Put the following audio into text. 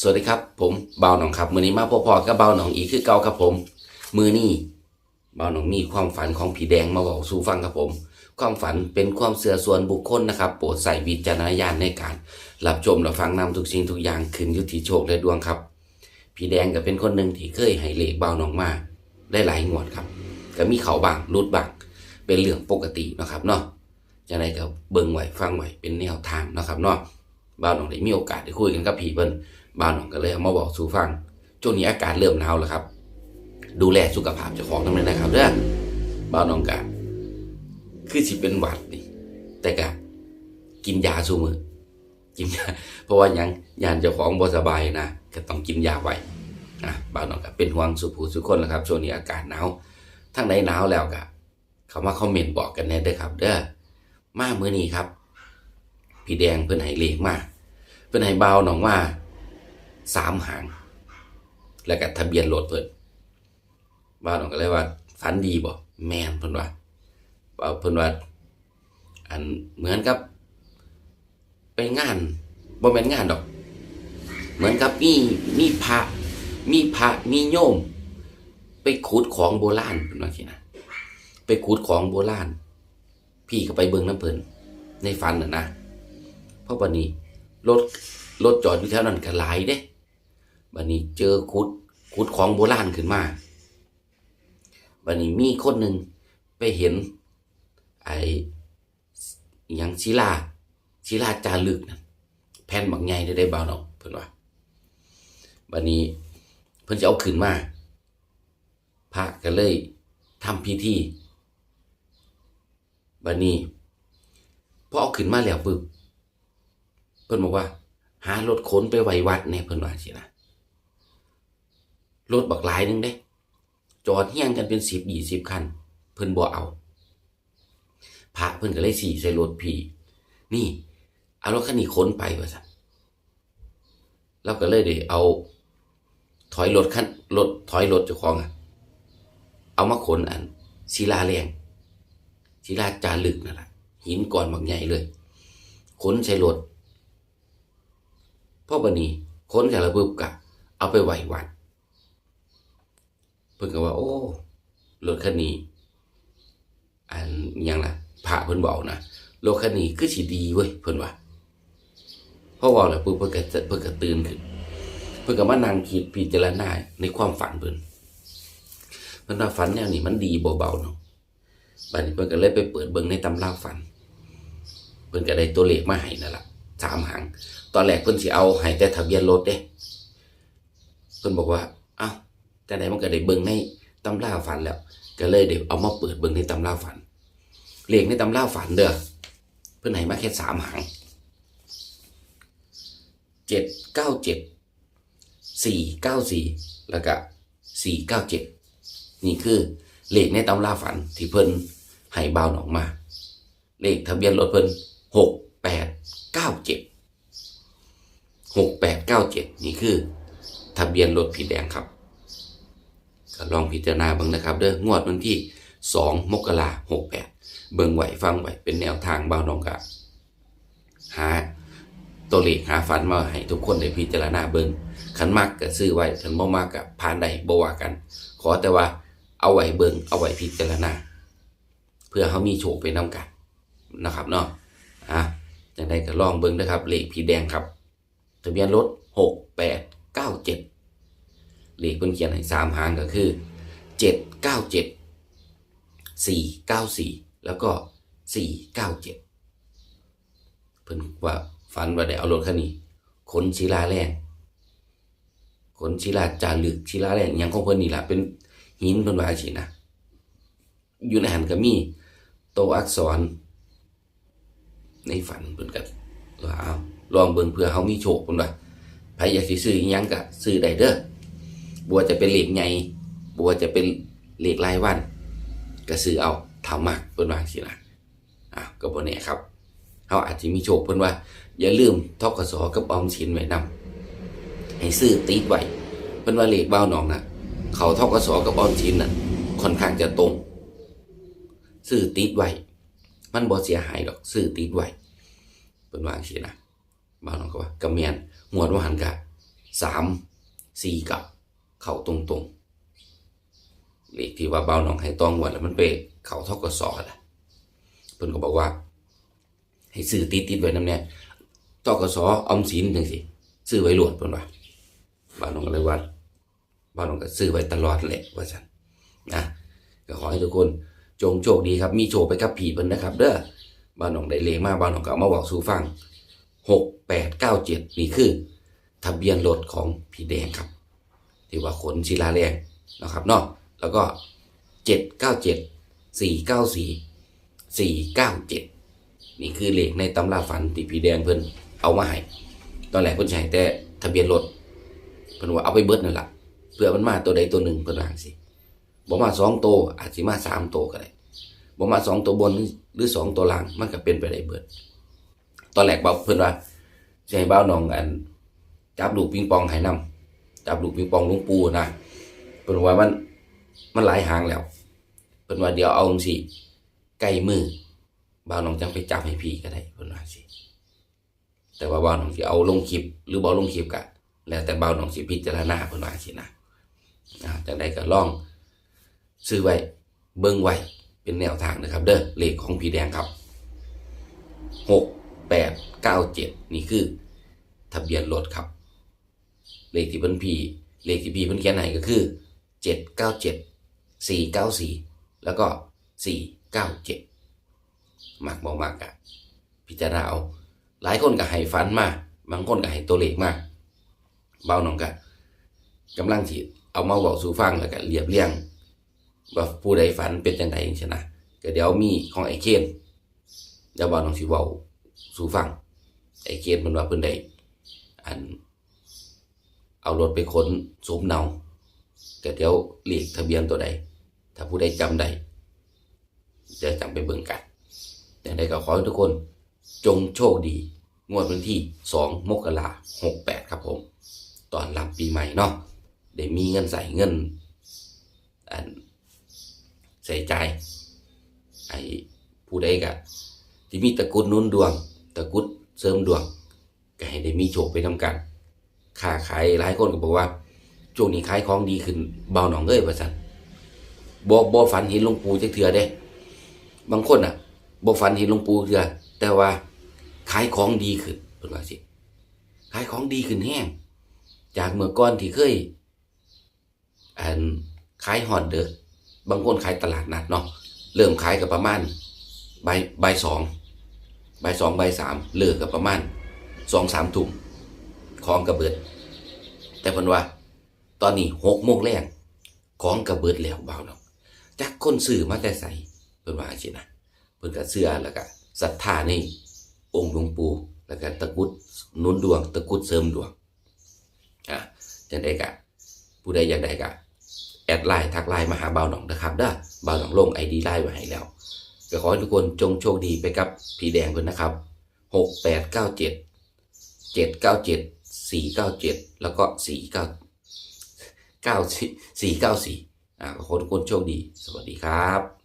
สวัสดีครับ ผมเบาหนองครับมือนี้มาพอๆกับเบาหนองอีกคือเก่าครับผม มือนี้เบาหนองมีความฝันของผีแดงมาบอกสู่ฟังครับผม ความฝันเป็นความเสื่อส่วนบุคคลนะครับ โปรดใส่วิจารณญาณในการรับชมรับฟังนำทุกสิ่งทุกอย่างขึ้นอยู่ที่โชคและดวงครับผีแดงก็เป็นคนหนึ่งที่เคยให้เลขเบาหนองมาได้หลายงวดครับก็มีเขาบางรุดบางเป็นเรื่องปกตินะครับเนาะจะได้ก็เบิ่งไหวฟังไหวเป็นแนวทางนะครับเนาะบ่าวหนองได้มีโอกาสได้คุยกันกับผีเพิ่น บ่าวหนองก็เลยเอามาบอกสู่ฟังช่วงนี้อากาศเริ่มหนาวแล้วครับ ดูแลสุขภาพเจ้าของทั้งนั้นนะครับเด้อบ่าวหนองกะคือสิเป็นหวัดนี่ แต่กะกินยาสู้มือกินยาเพราะว่ายังยานเจ้าของบ่สบายนะก็ต้องกินยาไว้นะบ่าวหนองก็เป็นห่วงสุผู้สุคนแล้วครับช่วงนี้อากาศหนาวทั้งไหนหนาวแล้วกะเขามาคอมเมนต์บอกกันแน่เด้อครับ เด้อมาเมื้อนี้ครับ พี่แดงเพิ่นให้เลขมาเพิ่นให้เบาหนองว่า สามหาง แล้วก็ทะเบียนรถเพิ่นเบาหนองก็เลยว่าฝันดีบ่แม่นเพิ่นว่าเบาเพิ่นว่าอันเหมือนกับ ไปงานบ่แม่นงานดอก เหมือนกับมีมีพระมีพระมีโยม ไปขุดของโบราณเพิ่นว่าสินะไปขุดของโบราณพี่ก็ไปเบิ่งน้ำเพิ่นในฝันน่ะนะเพราะบัดนี้รถรถจอดอยู่แถวนั้นก็หลายเด้ บัดนี้เจอขุดขุดของโบราณขึ้นมาบัดนี้มีคนหนึ่งไปเห็น ไอ้อหยังศิลาศิลาจารึกนะแผ่นบักใหญ่ได้ได้เบาเนาะเพิ่นว่าบัดนี้เพิ่นจะเอาขึ้นมาพระก็เลยทำพิธีบัดนี้พอเอาขึ้นมาแล้วปึ๊บเพิ่นบอกว่า หารถขนไปไว้วัดเนี่ยเพิ่นว่าสินะ รถบักหลายหนึงเด้ จอดเฮี้ยงกันเป็นสิบยี่สิบคัน เพิ่นบ่เอาพระเพิ่นก็เลยสี่ใส่รถพี่ นี่เอารถคันนี้ขนไปว่าซั่นแล้วก็เลยได้เอา ถอยรถคันรถถอยรถเจ้าของอะเอามาขนอันศิลาแรงศิลาจารึกนั่นแหละหินก้อนบางใหญ่เลยขนใส่รถพ่อบันนี้ขนแต่ละบึบกะ เอาไปไหววัด เพิ่นก็ว่า โอ้รถคันนี้ อันยังล่ะพระเพิ่นบอกนะรถคันนี้คือสิดีเว้ยเพิ่นว่าเพราะว่าแล้วปุ๊บเพิ่นก็เพิ่นก็ตื่นขึ้นเพิ่นก็มานั่งคิดพิจารณาในความฝันเพิ่นเพิ่นว่าฝันแนวนี้มันดีเบาๆเนาะบัดนี้เพิ่นก็เลยไปเปิดเบิ่งในตำราฝัน เพิ่นก็ได้ตัวเลขมาให้นั่นล่ะสามหาง ตอนแรกเพิ่นสิเอาให้แต่ทะเบียนรถเด้ เพิ่นบอกว่า เอ้า แต่ไหนมันก็ได้เบิ่งในตำราฝันแล้ว ก็เลยเดี๋ยวเอามาเปิดเบิ่งในตำราฝันเลขในตำราฝันเด้อเพิ่นให้มาแค่สามหางเจ็ดเก้าเจ็ดสี่เก้าสี่แล้วก็สี่เก้าเจ็ดนี่คือเลขในตำราฝันที่เพิ่นให้บ่าวหนองมา เลขทะเบียนรถเพิ่นหกแปดเก้าเจ็ดหกแปดเก้าเจ็ดนี่คือ ทะเบียนรถผีแดงครับ ก็ลองพิจารณาเบิ่งนะครับ เด้องวดวันที่สองมกราหกแปดเบิ่งไหวฟังไหวเป็นแนวทางบาหนองกะหาตัวเลขหาฝันมาให้ทุกคนได้พิจารณาเบิ่งขันมากก็ซื้อไว้ขันบ่มากก็ผ่านได้บ่ว่ากัน ขอแต่ว่าเอาไว้เบิ่งเอาไว้พิจารณาเพื่อเขามีโชคไปนำกันนะครับเนาะอะจังไดก็ลองเบิ่งนะครับเลขผีแดงครับ ทะเบียนรถหกแปดเก้าเจ็ด เลขเพิ่นเขียนให้สามหางก็คือเจ็ดเก้าเจ็ดสี่เก้าสี่แล้วก็สี่เก้าเจ็ดเพิ่นว่าฝันว่าได้เอารถคันนี้ขนศิลาแรงขนศิลาจารึกศิลาแรงอหยังของเพิ่นนี่แหละเป็นหินเพิ่นว่าสินะอยู่ในหันก็มีโตอักษร ในฝันเพิ่นก็ว่าเอาลองเบิ่งเพื่อเฮามีโชคเพิ่นว่าใครอยากสิซื้ออิหยังก็ซื้อได้เด้อ บัวจะเป็นเหลขใหญ่บัวจะเป็นเหลขรายวันก็ซื้อเอาทำมากเพิ่นว่าสินะอะก็บ่แน่ครับเฮาอาจจะมีโชคเพิ่นว่า อย่าลืมทกสกับออมสินไว้นำให้ซื้อติดไว้เพิ่นว่าเหลขเบ้าหนองน่ะเขาทกสกับออมสินน่ะค่อนข้างจะตรง ซื้อติดไว้มันบ่เสียหายดอกซื้อติดไว้เป็นว่าจังซี่นะบ้านน้องก็ว่ากระเมียนงวดว่าหันกะสามสี่กับ เข้าตรงตรงๆเลขที่ว่าเบาหนองให้ต้องงวดแล้วมันไปเข้าทกสล่ะเพิ่นก็บอกว่า ให้ซื้อติดติดไว้น้ำเนี่ยตกสออมสินจังสิซื้อไว้หลวดเพิ่นว่าบ้านน้องก็เลยว่าบ้านน้องก็ซื้อไว้ตลอดแหละว่าซั่นนะก็ขอให้ทุกคนจงโชคดีครับ มีโชคไปกับผีเพิ่นนะครับ เด้อบ้านน้องได้เลขมาบ้านน้องก็มาบอกสู่ฟังหกแปดเก้าเจ็ดนี่คือ ทะเบียนรถของผีแดงครับ ที่ว่าขนศิลาแรงนะครับเนาะแล้วก็เจ็ดเก้าเจ็ดสี่เก้าสี่สี่เก้าเจ็ดนี่คือเลขในตำราฝันที่พี่แดงเพิ่นเอามาให้ตอนแรกเพิ่นใช้แต่ทะเบียนรถเพิ่นว่าเอาไปเบิดนั่นล่ะเพื่อมันมาตัวใดตัวหนึ่งเพิ่นว่าจังซี่บ่มาสองตัวอาจสิมาสามตัวก็ได้บ่มาสองตัวบนหรือสองตัวล่างมันก็เป็นไปได้เบิด ตอนแรกบอกเพิ่นว่าให้บ่าวน้องอันจับลูกปิงปองให้นํ จับลูกปิงปองลุงปูนะเพิ่นว่ามันมันหลายหางแล้วเพิ่นว่าเดี๋ยวเอาจังซี่มือบ่าวน้องจังไปจับให้พี่ก็ได้เพิ่นว่าสิแต่ว่าบ่าวน้องสิเอาลงคลิปหรือบ่ลงคลิปก็แล้วแต่บ่าวน้องสิพิจารณาเพิ่นว่าสินะจังไดก็ลองซื้อไว้เบิ่งไว้เป็นแนวทางนะครับ เด้อเลขของพี่แดงครับ6897นี่คือ ทะเบียนรถครับ เลขที่เพิ่นพีเลขที่พีเพิ่นเขียนให้ก็คือ 797 494 แล้วก็ 497มักบ่มักอะพิจารณาเอาหลายคนก็ให้ฝันมาบางคนก็ให้ตัวเลขมาเบาหน่องก็กำลังที่เอามาบอกสู่ฟังแล้วก็เรียบเรียงว่าผู้ใดฝันเป็นจังไดจังซี่นะก็เดี๋ยวมีของไอ้เคนเดี๋ยวเบาหนองสิเว้าสู่ฟังไอ้เคนมันว่าเพิ่นได้อัน เอารถไปขนสมเนาก็เดี๋ยวเลขทะเบียนตัวใด ถ้าผู้ใดจำได้จะจำไปเบิ่งกันแต่ใดก็ขอให้ทุกคนจงโชคดี งวดวันที่ 2 มกราหกแปดครับผม ตอนรับปีใหม่เนาะได้มีเงินใส่เงินอันใส่ใจไอ้ผู้ใดก็ที่มีตะกุดนุนดวง ตะกุดเสริมดวง ก็ให้ได้มีโชคไปทำกัน ค้าขายหลายคนก็บอกว่าช่วงนี้ขายของดีขึ้นเบาหนองเอ้ยว่าซั่นบ่บ่ฝันเห็นหลวงปู่จักเทื่อเด้ บางคนอะบ่ฝันเห็นหลวงปู่เทื่อแต่ว่าขายของดีขึ้นเพิ่นว่าสิขายของดีขึ้นแห้งจากเมื่อก่อนที่เคยอันขายฮอดเด้อบางคนขายตลาดนัดเนาะเริ่มขายกับประมาณบ่ายบ่ายสองใบสองใบสามเลิกกับประมาณสองสามทุ่ม ของกระเบิด แต่พิ่นว่า ตอนนี้หกโมงแรงของกระเบิดแล้วเบาเนาะจักคนซื้อมาแต่ใส่เพิ่นว่าสินะเพิ่นก็เชื่อแล้วก็ศรัทธาในองค์หลวงปู่แล้วก็ตะกุดนุนดวง ตะกุดเสริมดวงอะจังได๋ก็ผู้ใดอยากได้ก็แอดไลน์ทักไลน์มาหาเบาหนองนะครับเด้อเบาหนองลง ID ไลน์ไว้ให้แล้วก็ขอให้ทุกคนจงโชคดีไปกับผีแดงเพิ่นนะครับ6897เจ็ดเก้าเจ็ด สี่เก้าเจ็ดแล้วก็สี่เก้าเก้าสี่เก้าสี่อ่าคนคนโชคดี สวัสดีครับ